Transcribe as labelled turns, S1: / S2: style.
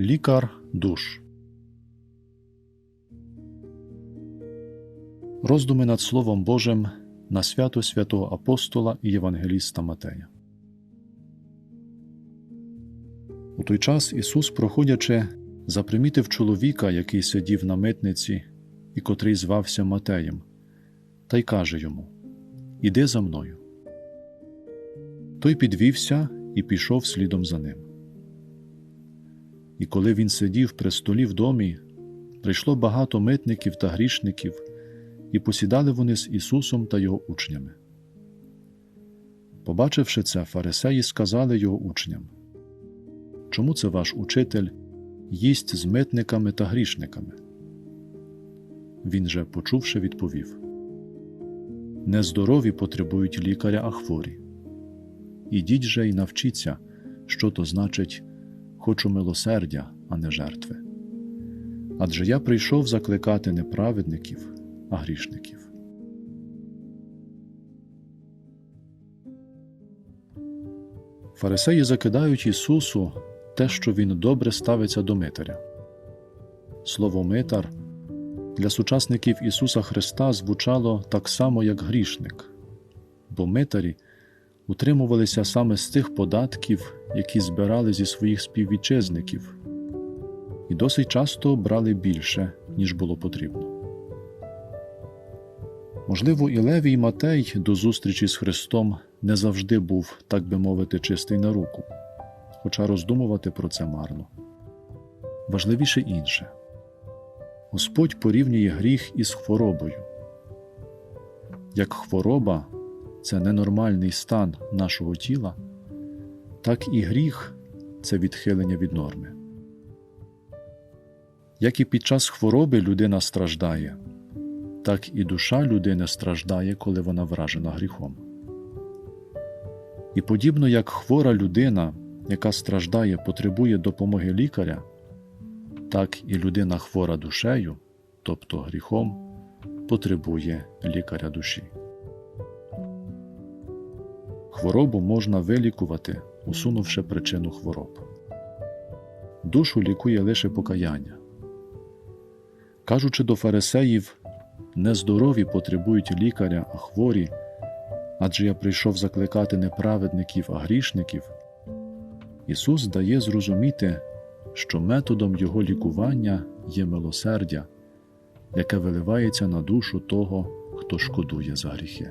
S1: Лікар душ. Роздуми над Словом Божим на свято святого апостола і євангеліста Матея. У той час Ісус, проходячи, запримітив чоловіка, який сидів на митниці і котрий звався Матеєм, та й каже йому: Іди за мною. Той підвівся і пішов слідом за ним. І коли він сидів при столі в домі, прийшло багато митників та грішників, і посідали вони з Ісусом та його учнями. Побачивши це, фарисеї сказали його учням: Чому це ваш учитель їсть з митниками та грішниками? Він же, почувши, відповів: Нездорові потребують лікаря, а хворі. Ідіть же й навчіться, що то значить хочу милосердя, а не жертви. Адже я прийшов закликати не праведників, а грішників. Фарисеї закидають Ісусу те, що Він добре ставиться до митаря. Слово митар для сучасників Ісуса Христа звучало так само, як грішник, бо митарі утримувалися саме з тих податків, які збирали зі своїх співвітчизників, і досить часто брали більше, ніж було потрібно. Можливо, і Левій Матей до зустрічі з Христом не завжди був, так би мовити, чистий на руку, хоча роздумувати про це марно. Важливіше інше Господь порівнює гріх із хворобою. Як хвороба це ненормальний стан нашого тіла, так і гріх це відхилення від норми. Як і під час хвороби людина страждає, так і душа людини страждає, коли вона вражена гріхом. І подібно як хвора людина, яка страждає, потребує допомоги лікаря, так і людина хвора душею, тобто гріхом, потребує лікаря душі. Хворобу можна вилікувати, усунувши причину хвороб. Душу лікує лише покаяння. Кажучи до фарисеїв, нездорові потребують лікаря, а хворі, адже я прийшов закликати не праведників, а грішників. Ісус дає зрозуміти, що методом Його лікування є милосердя, яке виливається на душу того, хто шкодує за гріхи.